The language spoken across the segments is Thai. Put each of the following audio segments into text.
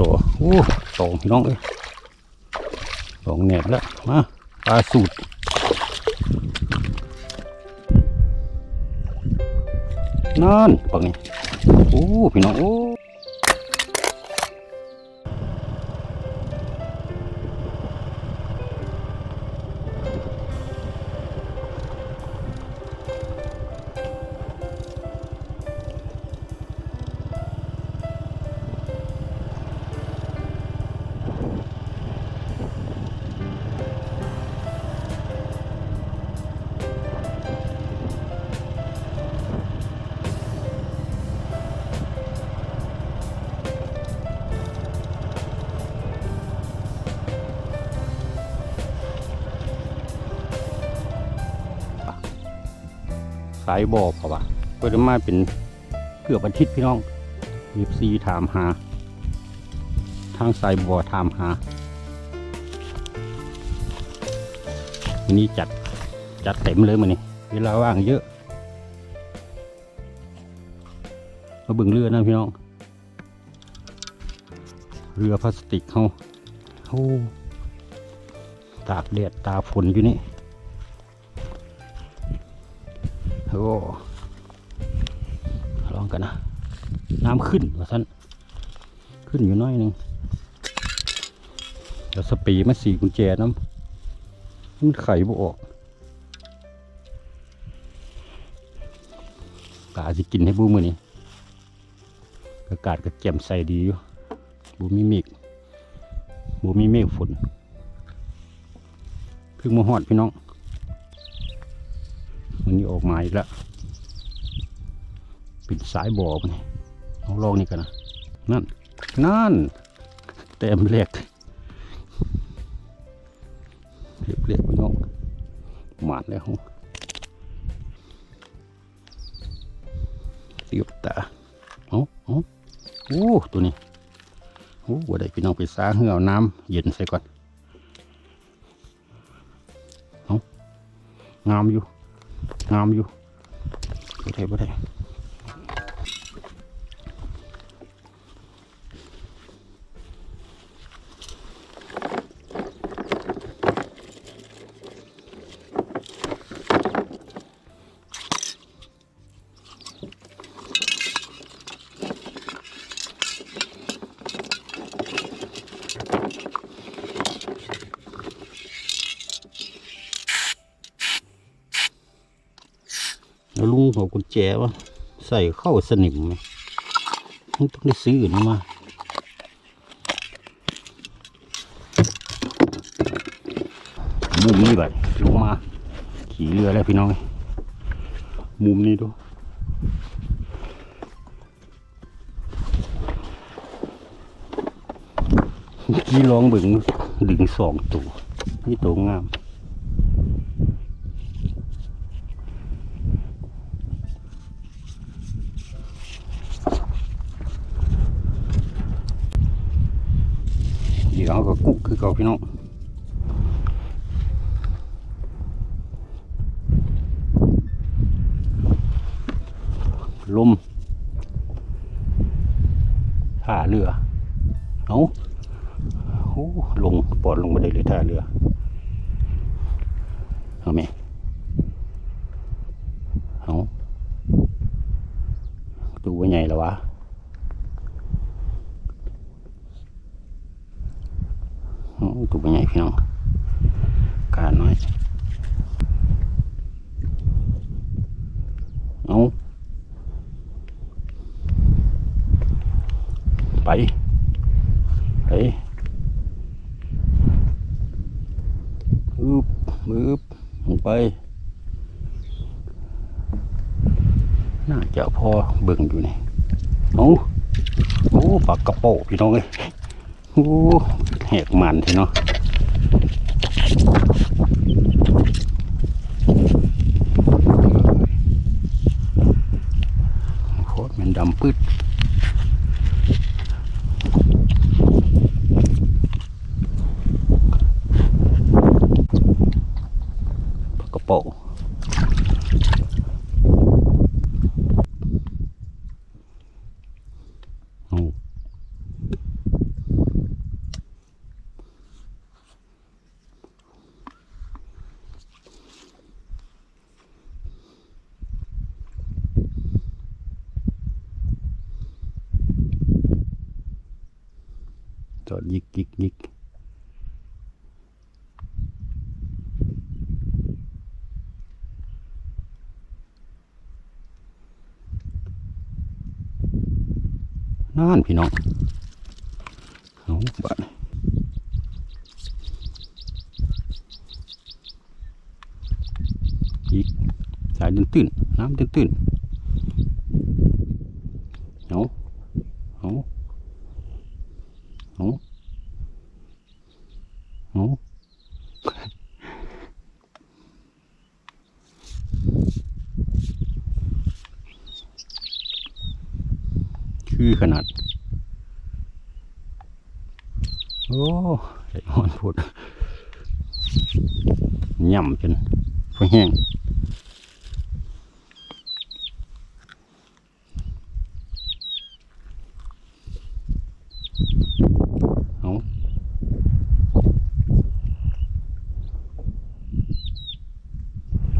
ตัวโอ้ตองพี่น้องเอ้ยตองแหนบแล้วมาปลาสูตรนั่นปังนี่โอ้พี่น้องโอ้ สายบ่อเพราะว่าเปิดมาเป็นเกือบอาทิตย์พี่น้องยีซีถามหา ทางสายบ่อถามหาวันนี้จัดจัดเต็มเลยมันนี่เวลาว่างเยอะมาบิ่งเรือนะพี่น้อง เรือพลาสติกเขาโอ้ตากแดดตาฝนอยู่นี่ โอ้ลองกันนะ น้ำขึ้นว่าท่านขึ้นอยู่น้อยหนึ่งแล้วสปีมาสีกุญแจน้ำมันไขบ่ออกกาสิกินให้บูมือนี้อากาศก็แจ่มใสดีอยู่บูมีเมฆบูมีเมฆฝนเพิ่งมาหอดพี่น้อง มันนี่ออกมาอีกแล้วปิดสายบ่อมันเอาลองนี่กันนะนั่น นั่น เต็มเรียกเรียกเรียกพี่น้องหมาดแล้วเสียบตาเอาเอาโอ้ตัวนี้โอ้ว่าได้พี่น้องไปซาเหือเอาน้ำเย็นใส่ก่อนเอางามอยู่ งามอยู่บ่ได้บ่ได้ กุญแจวะใส่เข้าสนิมไหมมันต้องได้ซื้อนี่มามุมนี้แบบลงมา ขี่เรือแล้วพี่น้อง มุมนี้ดูกี้ลองเบิ่งดึงสองตัวนี่ตัวงาม เดี๋ยวก็กุกคือเก่าพี่น้องลม ท่าเรือ เอาโอ้ลงปอดลงมาได้เลยท่าเรือ เอาไหมเอาตัวใหญ่แล้ววะตัวเป็นไงพี่น้องการน้อย เอา ไปไปอึบอึบลงไป น่าจะพอเบิ่งอยู่นี่เอาโอ้ปากกระโปงพี่น้องเอ้ยโอ้แหกมันทีเนาะโคตรมันดำปืดปากกระโปงเอา อดยิกยิกยิกนั่นพี่น้องเอาบาดอีกสายตื้นๆน้ำตื้นๆเอาเอาเอาเอาคือขนาด โอ้ไอ้อ่อนพูดย่ำจนพอแห้งเอา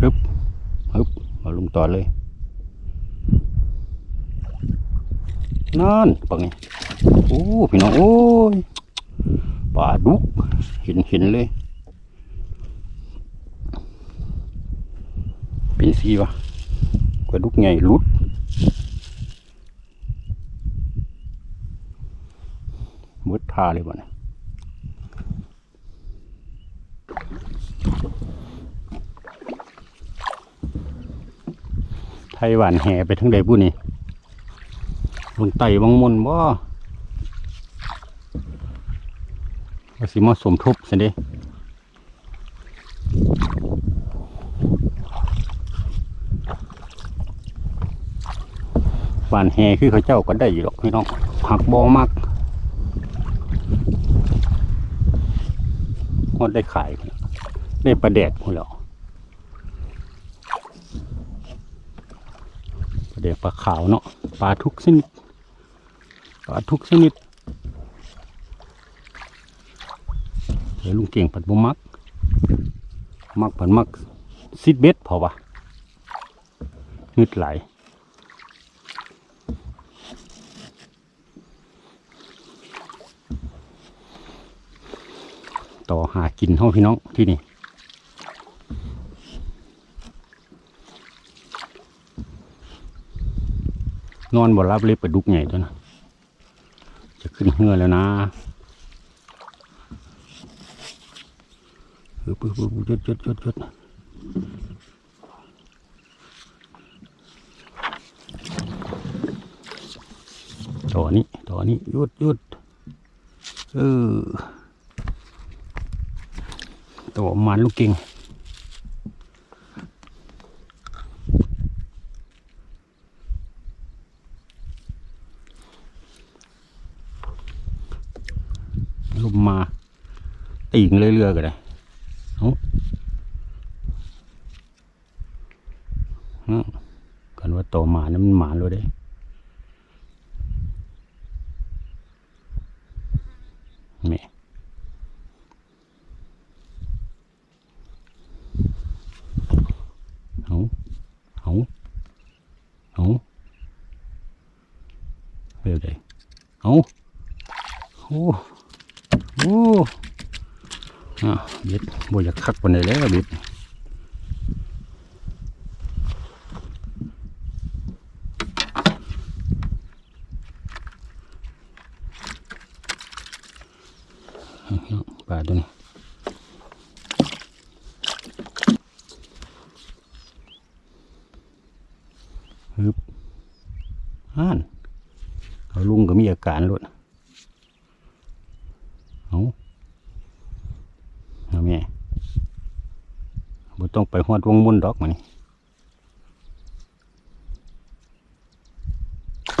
ฮึบฮึบมาลงต่อเลยนั่นปังนี่โอ้พี่น้องโอ้ยาดุก เห็นเห็นเลย เป็นสีวะปลาดุกใหญ่รุดเบิดทาเลยบ่เนี่ยไทยหวานแห่ไปทั้งใดบุนี่ลงไต่บางมนบ่ ว่า สิมาสมทบสิเด้บ้านแฮคือเขาเจ้าก็ได้อยู่หรอกพี่น้องหักบองมากฮอดได้ขาย ได้ปลาแดกพุ่นแล้วปลาแดกปลาขาวเนาะปลาทุกชนิดปลาทุกชนิด เดี๋ยวลุงเก่งผัดบุมัก มักผัดมักซิดเบ็ดพอปะงึดไหลต่อหากินห้องพี่น้องที่นี่นอนบ่รับเลยปลาดุกใหญ่ตัวนะจะขึ้นเหือแล้วนะ เออ ปึ๊บปึ๊บปึ๊บยดยดยดยดต่อนี้ต่อนี้ยดยดเออตัวมันลูกเก่งลมมาติ่งเรื่อยๆก็ได้อืมกันว่าโตห มันหมาเลยเด้แม่เอาเอาเอาเร็วเลยเอาโอ้โอ้อะเบ็ดบ่อยากคักปานใดแล้วเบ็ด ปลาตัวนี้ฮึบอ่านเขาลุงก็มีอาการรถเอาเอาแม่บ่ต้องไป หอดวงมุนดอกมัน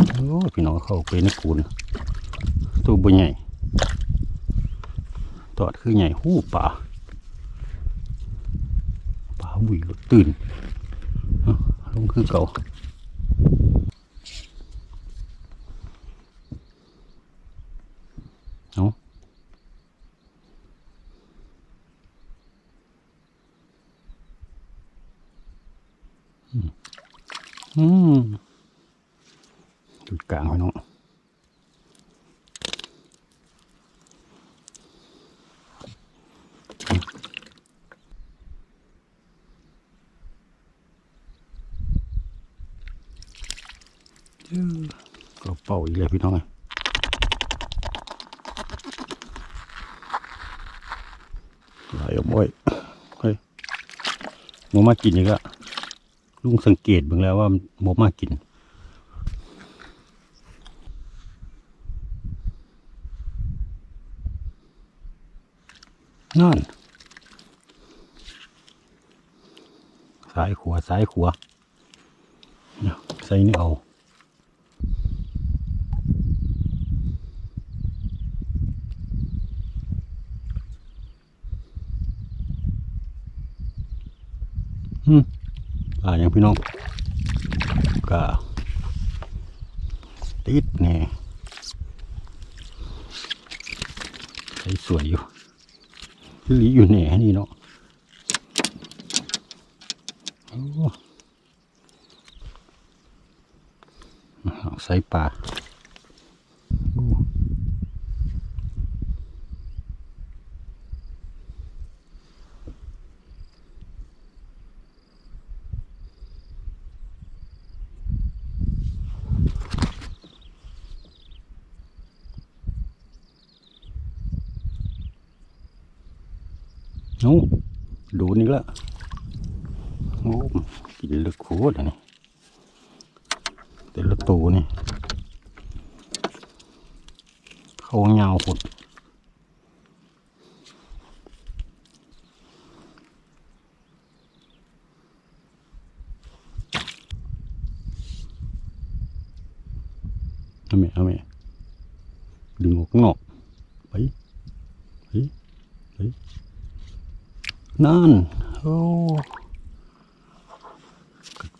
โอ้พี่น้องเข้าไปในกูนตัวบ่ใหญ่ตอดคือใหญ่หู้ป่าป่าบุยตื่นลงคือเก่า จุดกลางไว้น้องก็เป่าอีกเลยพี่น้องไงไหลออกมาเฮ้ยมูมากินอีกแล้ ลุงสังเกตเบ้างแล้วว่าหมมากกินนั่นซ้ายขัวาซ้ายขัวเนี่ยใส่นี่เอาอืม อาอย่างพี่น้องก็ติดแน่ใส่สวยอยู่หลีอยู่แหน่นี่เนาะใส่ปลาโอ้โอ้ดูนี่ละโอ้กิน เลือกโคตรอันนี่แต่ละตัวนี่ เขาเงาหดเอาไหมเอาไหมดึงออกข้างนอกไปไปไปนั่นโอ้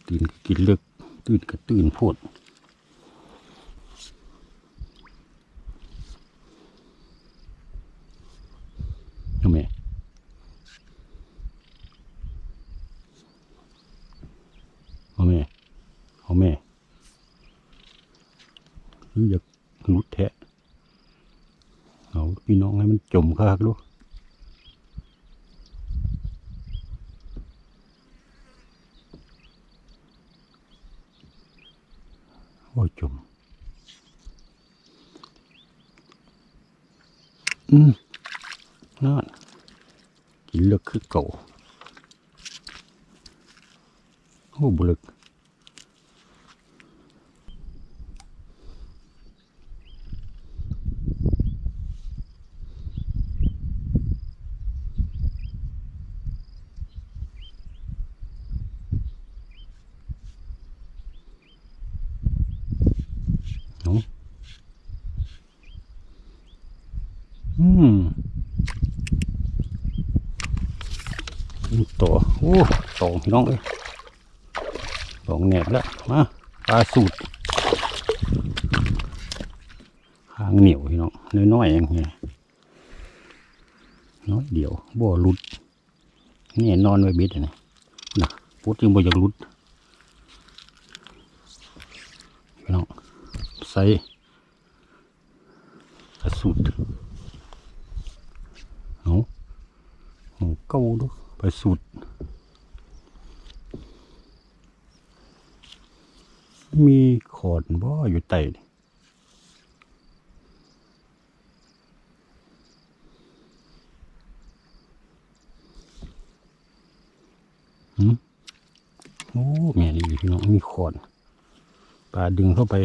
ตื่นกินเลือกตื่นกระตื่นโพดเอาไมเอาไหมเอาไหมหรืออยากหลุดแทะเอาพี่น้องให้มันจมคักลูก โอ้ยจม อืมนั่นกินเลือกคือเก่าโอ้บุลึกเนาะ อืมตัวโอ้ตองพี่น้องเอ้ยตองแหนบแล้ว มาปลาสูตรหางเหนียวพี่น้องน้อยๆอย่างเงี้ยน้อยเดียวบ่หลุดนี่นอนไว้บิดอะนะนะพุดจึงบ่อยากหลุดพี่น้องใส่ปลาสูตรเอา เอาเก้าดูปสูตรมีขอนบ่อยู่ใต้นี่หืมโอ้แม่นี่พี่น้องมีขอนปลาดึงเข้าไป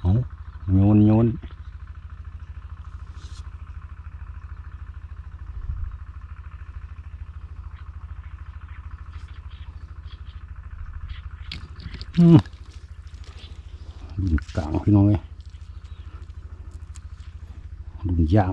เอาโยนโยนอืม ดุนกลางพี่น้องเอ้ยดุนยาง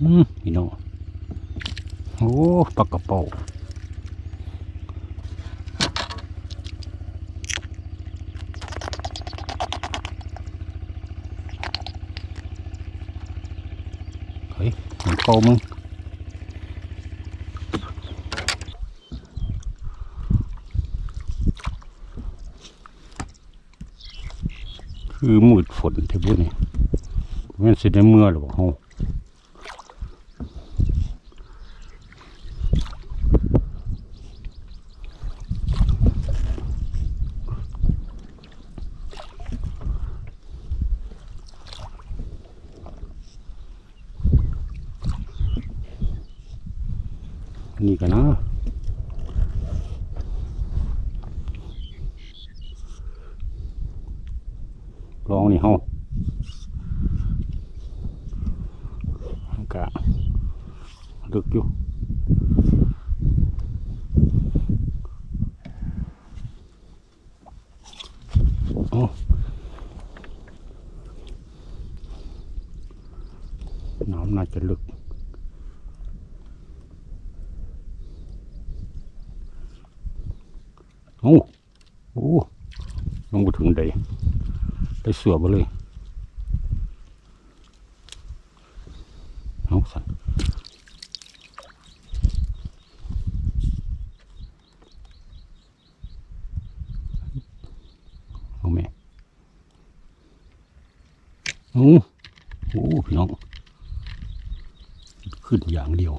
อืมพี่น้องโอ้ปลากระเป๋า ฮ้ย มึงคือมืดฝนที่บุญนี่แมันสิได้เมื่อหรือเปล่าเฮานี่กันนะลองนี่เฮามันกะลึกอยู่โอ้น้ำน่า จะลึก โอ้โอ้ลงไปถึงใดได้เสือไปเลยเอาสันเอาแม่โอ้โอ้พี่น้อง ขึ้นอย่างเดียว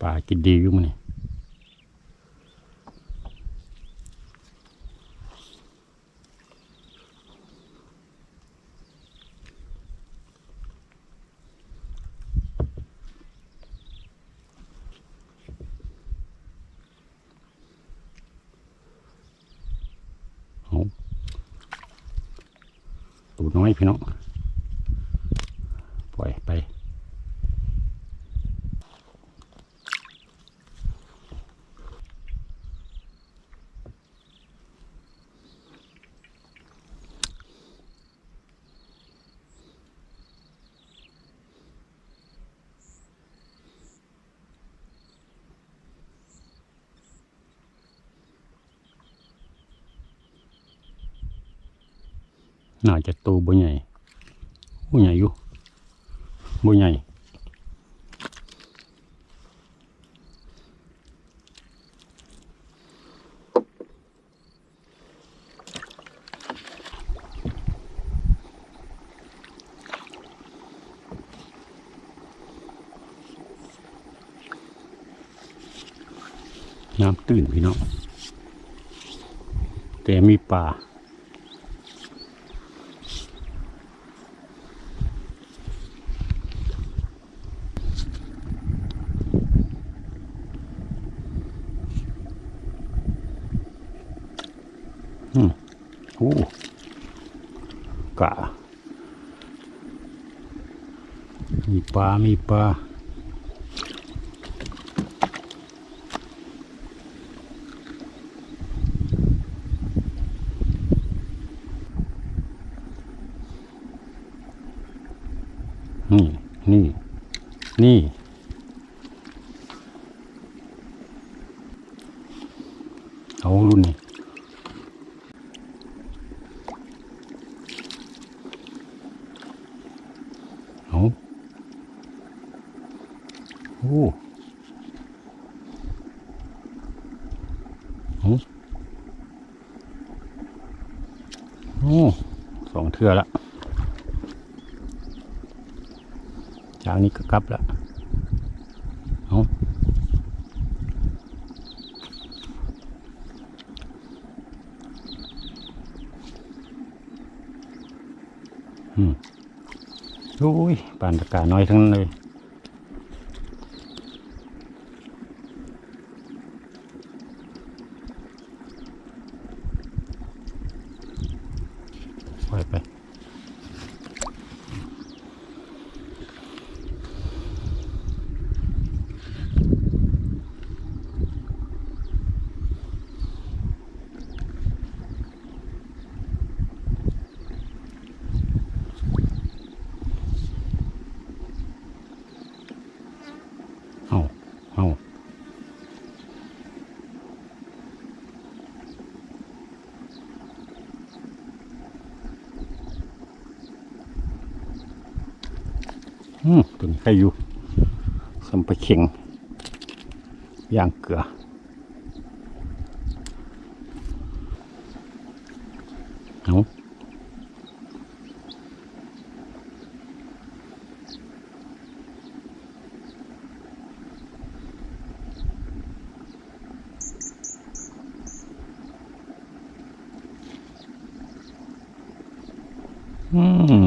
ปลากินดีอยู่มั้นี่ตูดน้อยพี่น้อง ปล่อยไป น่าจะตูบ่ใหญ่บ่ใหญ่อยู่บ่ใหญ่น้ำตื้นพี่น้องแต่มีป่า อืม โอ้กะมีปลามีปลา นี่ นี่ นี่ เอารุ่นนี้ เอาโอ้โอ้สองเทือละจากนี้ก็กลับละเอาอืมโอ้ยปานตะกาน้อยทั้งนั้นเลยปล่อยไป เอาเอา อืมตัวนี้ใครอยู่สัมปะเข่งย่างเกลือเอาอืม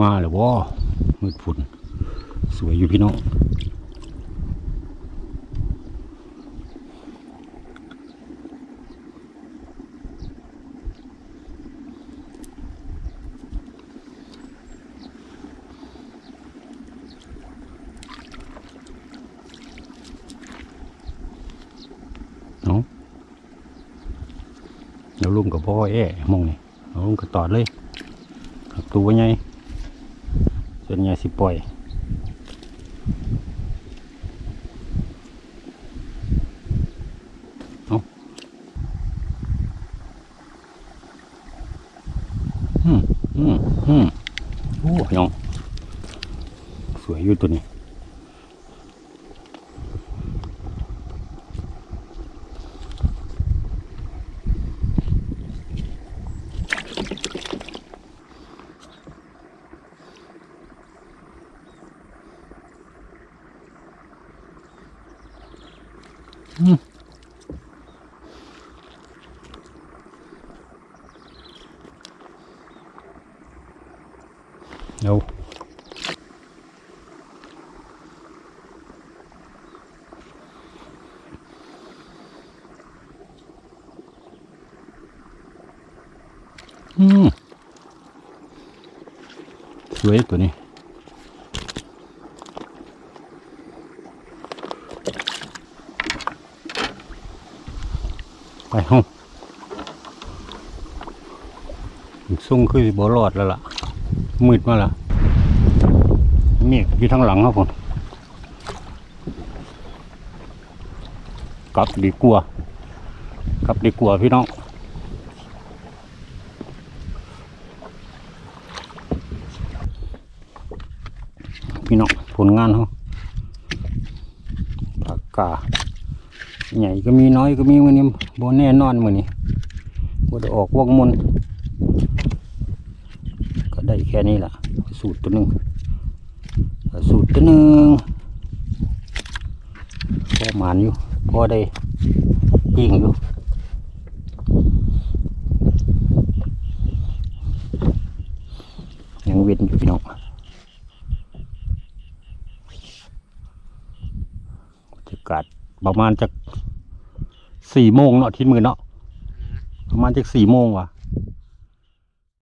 มาแล้ววะมืดฝุ่นสวยอยู่พี่น้องเอาเดี๋ยวลุงกับพ่อแอ่มองนี่เอาลุงก็ตอดเลยขับตัวไง ส่วนใหญ่สิปล่อย เอาอืมอืมอืมโอ้ยน้องสวยอยู่ตัวนี้ เอาอืมสวยตัวนี้ไปห้อ มืดมาแล้วเมฆอยู่ทางหลังครับผมกลับดีกว่ากลับดีกว่าพี่น้องพี่น้องผลงานเขาปากกาใหญ่ก็มีน้อยก็มีมือนี้โบแน่นอนมือนี้บ่ได้ออกวงมน แค่นี้ล่ะสูตรตัวหนึ่งสูตรตัวหนึ่งพอหมานอยู่พอได้ปิ้งอยู่ยังเวียนอยู่พี่น้องบรรยากาศประมาณจากสี่โมงเนาะทิศมือเนาะประมาณจากสี่โมงว่ะ